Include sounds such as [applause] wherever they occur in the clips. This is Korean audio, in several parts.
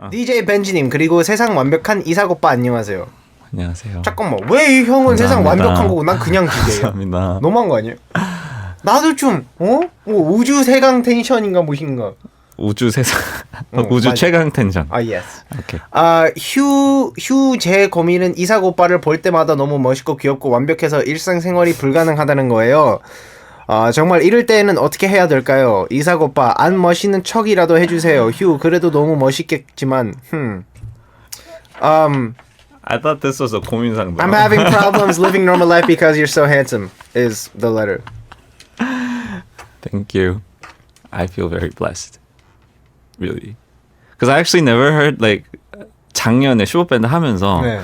어. DJ 벤지님 그리고 세상 완벽한 이삭 오빠 안녕하세요. 안녕하세요. 잠깐만 왜 이 형은 세상 감사합니다. 완벽한 거고 난 그냥 기계예요? 감사합니다. 너무한 거 아니에요? 나도 좀 어? 뭐 우주 세강 텐션인가 뭐신가? 우주 세상 어, [laughs] 우주 맞아. 최강 텐션. 아 예스. 오케이. 아휴휴제 고민은 이삭 오빠를 볼 때마다 너무 멋있고 귀엽고 완벽해서 일상생활이 불가능하다는 거예요. 아 정말 이럴 때에는 어떻게 해야 될까요? 이삭 오빠 안 멋있는 척이라도 해주세요. 휴 그래도 너무 멋있겠지만 흠. Um, I thought this was a 고민 상담. I'm having problems living normal life because you're so handsome. Is the letter? Thank you. I feel very blessed. Really. Because I actually never heard like 작년에 슈퍼밴드 하면서 네.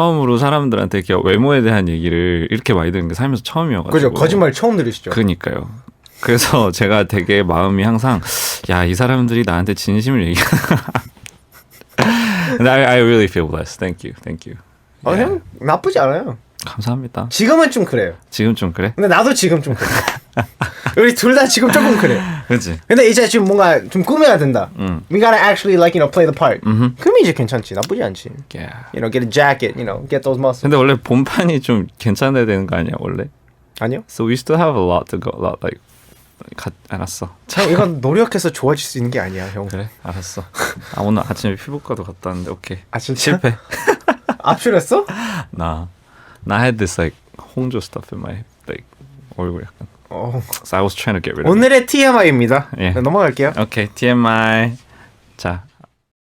처음으로 사람들한테 이렇게 외모에 대한 얘기를 이렇게 많이 듣는 게 살면서 처음이어가지고. 그죠 거짓말 처음 들으시죠? 그니까요. 그래서 [laughs] 제가 되게 마음이 항상 야 이 사람들이 나한테 진심을 얘기하나. [laughs] And I, I really feel blessed. Thank you. Thank you. 어, Yeah. 형 나쁘지 않아요. 감사합니다. 지금은 좀 그래요. 지금 좀 그래? 근데 나도 지금 좀 그래. [laughs] 우리 둘 다 지금 조금 그래. 그렇지. 근데 이제 지금 뭔가 좀 꾸며야 된다. 음. We gotta actually like you know play the part. 음흠. 그럼 이제 괜찮지. 나쁘지 않지. Yeah. You know, get a jacket. You know, get those muscles. 근데 원래 본판이 좀 괜찮아야 되는 거 아니야 원래? 아니요. So we still have a lot to go. A lot like 가, 알았어. 형 이건 노력해서 좋아질 수 있는 게 아니야, 형. 그래 알았어. 아 오늘 아침에 피부과도 갔다 왔는데 오케이. 아 진짜? 실패. 압출했어? 나. 나 had this like 홍조 stuff in my like 얼굴 약간. 어. So I was trying to get rid of. 오늘의 TMI입니다. 예. 넘어갈게요. 오케이 TMI. 자